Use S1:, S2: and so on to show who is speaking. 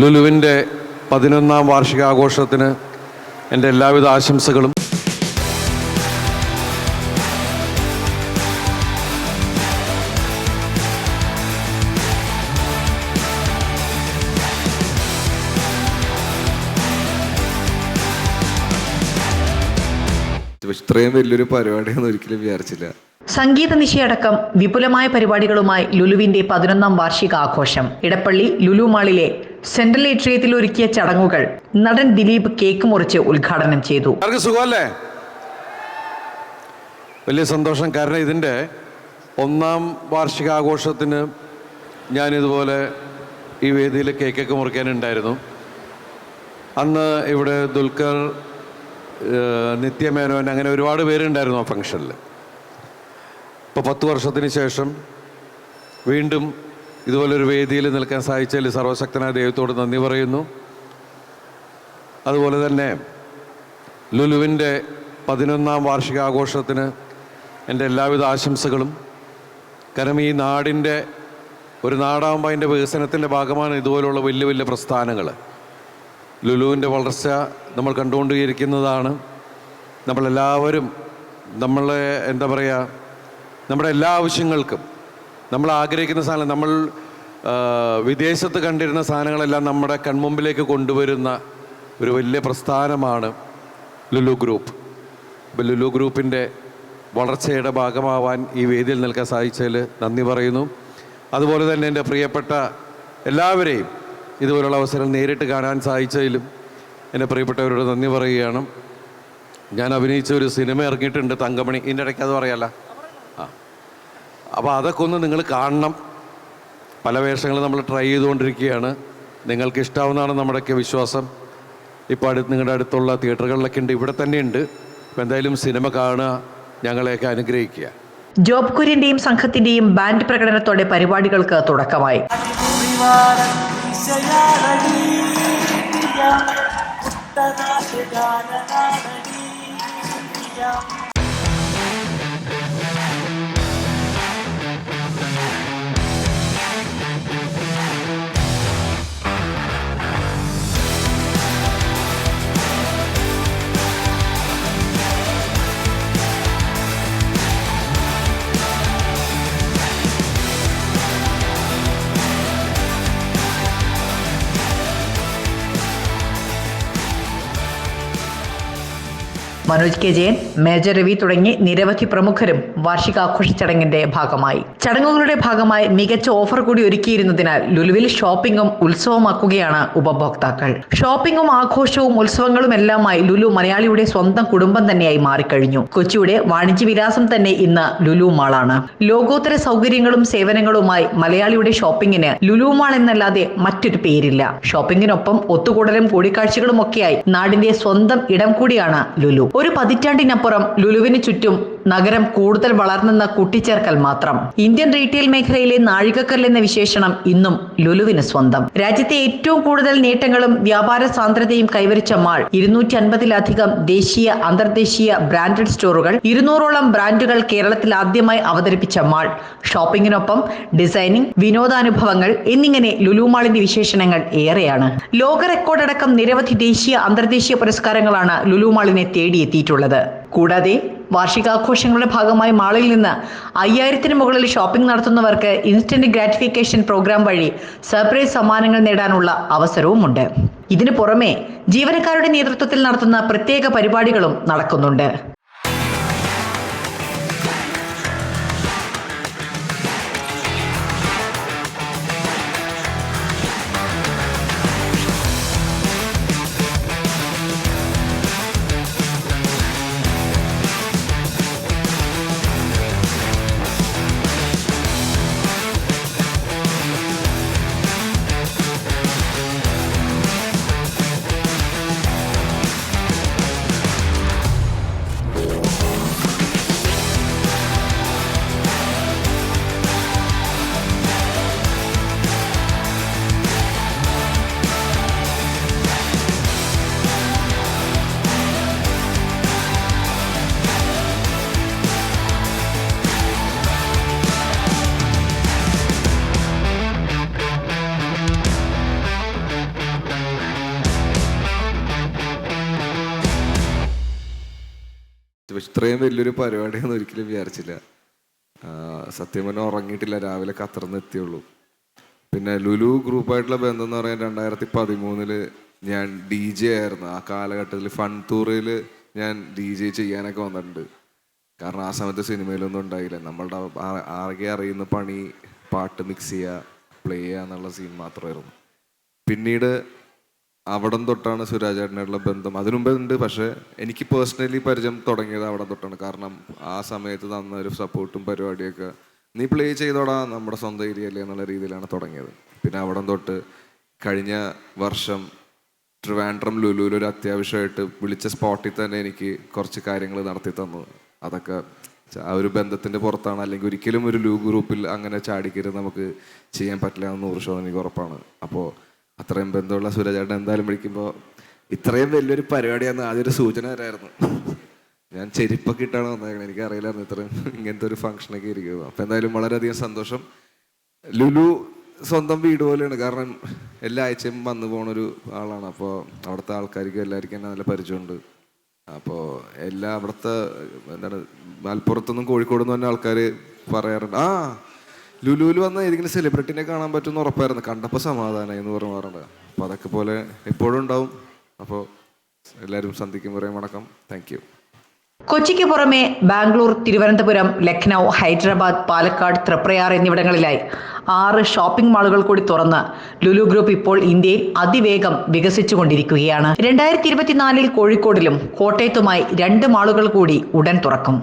S1: ലുലുവിന്റെ പതിനൊന്നാം വാർഷികാഘോഷത്തിന് എന്റെ എല്ലാവിധ ആശംസകളും.
S2: ഇത്രയും വലിയൊരു പരിപാടിയൊന്നും ഒരിക്കലും വിചാരിച്ചില്ല.
S3: സംഗീത നിശയടക്കം വിപുലമായ പരിപാടികളുമായി ലുലുവിന്റെ പതിനൊന്നാം വാർഷിക ആഘോഷം ഇടപ്പള്ളി ലുലു മാളിലെ സെൻട്രൽ ഏട്രിയത്തിൽ ഒരുക്കിയ ചടങ്ങുകൾ നടൻ ദിലീപ് കേക്ക് മുറിച്ച് ഉദ്ഘാടനം ചെയ്തു.
S1: സുഖമല്ലേ? വലിയ സന്തോഷം. കാരണം ഇതിന്റെ ഒന്നാം വാർഷികാഘോഷത്തിന് ഞാനിതുപോലെ ഈ വേദിയിൽ കേക്കൊക്കെ മുറിക്കാനുണ്ടായിരുന്നു. അന്ന് ഇവിടെ ദുൽഖർ നിത്യമേനോൻ അങ്ങനെ ഒരുപാട് പേരുണ്ടായിരുന്നു ആ ഫംഗ്ഷനിൽ. ഇപ്പോൾ പത്ത് വർഷത്തിന് ശേഷം വീണ്ടും ഇതുപോലൊരു വേദിയിൽ നിൽക്കാൻ സാധിച്ചതിൽ സർവശക്തനായ ദൈവത്തോട് നന്ദി പറയുന്നു. അതുപോലെ തന്നെ ലുലുവിന്റെ പതിനൊന്നാം വാർഷികാഘോഷത്തിന് എന്റെ എല്ലാവിധ ആശംസകളും. കാരണം ഈ നാടിന്റെ ഒരു നാടാകുമ്പോൾ അതിന്റെ വികസനത്തിന്റെ ഭാഗമാണ് ഇതുപോലുള്ള വലിയ വലിയ പ്രസ്ഥാനങ്ങൾ. ലുലുവിന്റെ വളർച്ച നമ്മൾ കണ്ടുകൊണ്ടിരിക്കുന്നതാണ്. നമ്മളെല്ലാവരും നമ്മളെ എന്താ പറയുക നമ്മുടെ എല്ലാ ആവശ്യങ്ങൾക്കും നമ്മൾ ആഗ്രഹിക്കുന്ന സാധനം നമ്മൾ വിദേശത്ത് കണ്ടിരുന്ന സാധനങ്ങളെല്ലാം നമ്മുടെ കൺമുമ്പിലേക്ക് കൊണ്ടുവരുന്ന ഒരു വലിയ പ്രസ്ഥാനമാണ് ലുലു ഗ്രൂപ്പ്. അപ്പോൾ ലുലു ഗ്രൂപ്പിന്റെ വളർച്ചയുടെ ഭാഗമാവാൻ ഈ വേദിയിൽ നിൽക്കാൻ സാധിച്ചതിൽ നന്ദി പറയുന്നു. അതുപോലെ തന്നെ എന്റെ പ്രിയപ്പെട്ട എല്ലാവരെയും ഇതുപോലുള്ള അവസരം നേരിട്ട് കാണാൻ സാധിച്ചതിലും എന്റെ പ്രിയപ്പെട്ടവരോട് നന്ദി പറയുകയാണ്. ഞാൻ അഭിനയിച്ച ഒരു സിനിമ ഇറങ്ങിയിട്ടുണ്ട് തങ്കമണി. ഇതിന്റെ ഇടയ്ക്ക് അത് പറയാമല്ലോ അപ്പോൾ അതൊക്കെ ഒന്ന് നിങ്ങൾ കാണണം. പല വേഷങ്ങൾ നമ്മൾ ട്രൈ ചെയ്തുകൊണ്ടിരിക്കുകയാണ്. നിങ്ങൾക്ക് ഇഷ്ടാവുന്നതാണ് നമ്മുടെയൊക്കെ വിശ്വാസം. ഇപ്പോൾ അടുത്ത് നിങ്ങളുടെ അടുത്തുള്ള തിയേറ്ററുകളിലൊക്കെ ഉണ്ട്. ഇവിടെ തന്നെയുണ്ട് അപ്പോൾ എന്തായാലും സിനിമ കാണുക ഞങ്ങളെയൊക്കെ അനുഗ്രഹിക്കുക.
S3: ജോബ് കുര്യന്റെയും സംഘത്തിന്റെയും ബാൻഡ് പ്രകടനത്തോടെ പരിപാടികൾക്ക് തുടക്കമായി. മനോജ് കെ ജയൻ മേജർ രവി തുടങ്ങി നിരവധി പ്രമുഖരും വാർഷികാഘോഷ ചടങ്ങിന്റെ ഭാഗമായി. ചടങ്ങുകളുടെ ഭാഗമായി മികച്ച ഓഫർ കൂടി ഒരുക്കിയിരുന്നതിനാൽ ലുലുവിൽ ഷോപ്പിംഗും ഉത്സവമാക്കുകയാണ് ഉപഭോക്താക്കൾ. ഷോപ്പിംഗും ആഘോഷവും ഉത്സവങ്ങളും എല്ലാമായി ലുലു മലയാളിയുടെ സ്വന്തം കുടുംബം തന്നെയായി മാറിക്കഴിഞ്ഞു. കൊച്ചിയുടെ വാണിജ്യ വിലാസം തന്നെ ഇന്ന് ലുലു മാളാണ്. ലോകോത്തര സൗകര്യങ്ങളും സേവനങ്ങളുമായി മലയാളിയുടെ ഷോപ്പിംഗിന് ലുലു മാൾ എന്നല്ലാതെ മറ്റൊരു പേരില്ല. ഷോപ്പിംഗിനൊപ്പം ഒത്തുകൂടലും കൂടിക്കാഴ്ചകളും ഒക്കെയായി നാടിന്റെ സ്വന്തം ഇടം കൂടിയാണ് ലുലു. ഒരു പതിറ്റാണ്ടിനപ്പുറം ലുലുവിന് ചുറ്റും നഗരം കൂടുതൽ വളർന്നെന്ന കൂട്ടിച്ചേർക്കൽ മാത്രം. ഇന്ത്യൻ റീറ്റെയിൽ മേഖലയിലെ നാഴികക്കല്ലെന്ന വിശേഷണം ഇന്നും ലുലുവിന് സ്വന്തം. രാജ്യത്തെ ഏറ്റവും കൂടുതൽ നേട്ടങ്ങളും വ്യാപാര സാന്ദ്രതയും കൈവരിച്ച മാൾ ഇരുന്നൂറ്റി അൻപതിലധികം ദേശീയ അന്തർദേശീയ ബ്രാൻഡഡ് സ്റ്റോറുകൾ ഇരുന്നൂറോളം ബ്രാൻഡുകൾ കേരളത്തിൽ ആദ്യമായി അവതരിപ്പിച്ച മാൾ. ഷോപ്പിംഗിനൊപ്പം ഡിസൈനിങ് വിനോദാനുഭവങ്ങൾ എന്നിങ്ങനെ ലുലു മാളിന്റെ വിശേഷണങ്ങൾ ഏറെയാണ്. ലോക റെക്കോർഡടക്കം നിരവധി ദേശീയ അന്തർദേശീയ പുരസ്കാരങ്ങളാണ് ലുലു മാളിനെ തേടിയെത്തിയിട്ടുള്ളത്. കൂടാതെ വാർഷികാഘോഷങ്ങളുടെ ഭാഗമായി മാളിൽ നിന്ന് അയ്യായിരത്തിന് മുകളിൽ ഷോപ്പിംഗ് നടത്തുന്നവർക്ക് ഇൻസ്റ്റന്റ് ഗ്രാറ്റിഫിക്കേഷൻ പ്രോഗ്രാം വഴി സർപ്രൈസ് സമ്മാനങ്ങൾ നേടാനുള്ള അവസരവുമുണ്ട്. ഇതിനു പുറമെ ജീവനക്കാരുടെ നേതൃത്വത്തിൽ നടത്തുന്ന പ്രത്യേക പരിപാടികളും നടക്കുന്നുണ്ട്.
S2: പക്ഷെ ഇത്രയും വലിയൊരു പരിപാടിയൊന്നും ഒരിക്കലും വിചാരിച്ചില്ല. സത്യം പറഞ്ഞാൽ ഉറങ്ങിയിട്ടില്ല. രാവിലെ കത്തർന്ന് എത്തിയുള്ളൂ. പിന്നെ ലുലു ഗ്രൂപ്പായിട്ടുള്ള ബന്ധം എന്ന് പറയാൻ രണ്ടായിരത്തി പതിമൂന്നിൽ ഞാൻ ഡി ജെ ആയിരുന്നു. ആ കാലഘട്ടത്തിൽ ഫൺ ടൂറിൽ ഞാൻ ഡി ജെ ചെയ്യാനൊക്കെ വന്നിട്ടുണ്ട്. കാരണം ആ സമയത്ത് സിനിമയിലൊന്നും ഉണ്ടായില്ല. നമ്മളുടെ ആകെ അറിയുന്ന പണി പാട്ട് മിക്സ് ചെയ്യുക പ്ലേ ചെയ്യുക എന്നുള്ള സീൻ മാത്രമായിരുന്നു. പിന്നീട് അവിടം തൊട്ടാണ് സുരാജേട്ടനായിട്ടുള്ള ബന്ധം. അതിനു മുമ്പേ ഉണ്ട് പക്ഷേ എനിക്ക് പേഴ്സണലി പരിചയം തുടങ്ങിയത് അവിടെ തൊട്ടാണ്. കാരണം ആ സമയത്ത് തന്ന ഒരു സപ്പോർട്ടും പരിപാടിയൊക്കെ നീ പ്ലേ ചെയ്തോടാ നമ്മുടെ സ്വന്തം ഏരിയയിലെ എന്നുള്ള രീതിയിലാണ് തുടങ്ങിയത്. പിന്നെ അവിടം തൊട്ട് കഴിഞ്ഞ വർഷം ട്രിവാൻഡ്രം ലുലുവിൽ ഒരു അത്യാവശ്യമായിട്ട് വിളിച്ച സ്പോട്ടിൽ തന്നെ എനിക്ക് കുറച്ച് കാര്യങ്ങൾ നടത്തി തന്നു. അതൊക്കെ ആ ഒരു ബന്ധത്തിന്റെ പുറത്താണ്. അല്ലെങ്കിൽ ഒരിക്കലും ഒരു ലൂ ഗ്രൂപ്പിൽ അങ്ങനെ ചാടിക്കരുത് നമുക്ക് ചെയ്യാൻ പറ്റില്ല എന്ന് നൂറ് ശതമാനം എനിക്ക് ഉറപ്പാണ്. അപ്പോൾ അത്രയും ബന്ധമുള്ള സുരജേട്ടൻ എന്തായാലും വിളിക്കുമ്പോൾ ഇത്രയും വലിയൊരു പരിപാടിയാന്ന് ആദ്യം ഒരു സൂചന തരായിരുന്നു. ഞാൻ ചെരുപ്പൊക്കെ ഇട്ടാണ് വന്നേക്കുന്നത് എനിക്ക് അറിയില്ലായിരുന്നു ഇത്രയും ഇങ്ങനത്തെ ഒരു ഫംഗ്ഷനൊക്കെ ഇരിക്കുന്നത്. അപ്പം എന്തായാലും വളരെയധികം സന്തോഷം. ലുലു സ്വന്തം വീട് പോലെയാണ്. കാരണം എല്ലാ ആഴ്ചയും വന്നു പോണൊരു ആളാണ്. അപ്പോൾ അവിടുത്തെ ആൾക്കാർക്ക് എല്ലാവർക്കും എന്നെ നല്ല പരിചയമുണ്ട്. അപ്പോൾ എല്ലാ അവിടുത്തെ എന്താണ് മലപ്പുറത്തുനിന്നും കോഴിക്കോട് നിന്ന് തന്നെ ആൾക്കാർ പറയാറുണ്ട്. ആ ലുലുവിൽ വന്ന ഏതെങ്കിലും സെലിബ്രിറ്റിനെ കാണാൻ പറ്റുമെന്ന് ഉറപ്പായിരുന്നു. കണ്ടപ്പോൾ സമാധാനമായി എന്ന് പറഞ്ഞു പറയാറുണ്ട് അപ്പോൾ അതൊക്കെ പോലെ എപ്പോഴും ഉണ്ടാവും. അപ്പോൾ എല്ലാവരും സന്ധിക്കും പറയും വണക്കം. താങ്ക് യു
S3: കൊച്ചിക്ക് പുറമെ ബാംഗ്ലൂർ തിരുവനന്തപുരം ലക്നൗ ഹൈദരാബാദ് പാലക്കാട് തൃപ്രയാർ എന്നിവിടങ്ങളിലായി ആറ് ഷോപ്പിംഗ് മാളുകൾ കൂടി തുറന്ന് ലുലു ഗ്രൂപ്പ് ഇപ്പോൾ ഇന്ത്യയിൽ അതിവേഗം വികസിച്ചുകൊണ്ടിരിക്കുകയാണ്. രണ്ടായിരത്തി ഇരുപത്തിനാലിൽ കോഴിക്കോടിലും കോട്ടയത്തുമായി രണ്ട് മാളുകൾ കൂടി ഉടൻ തുറക്കും.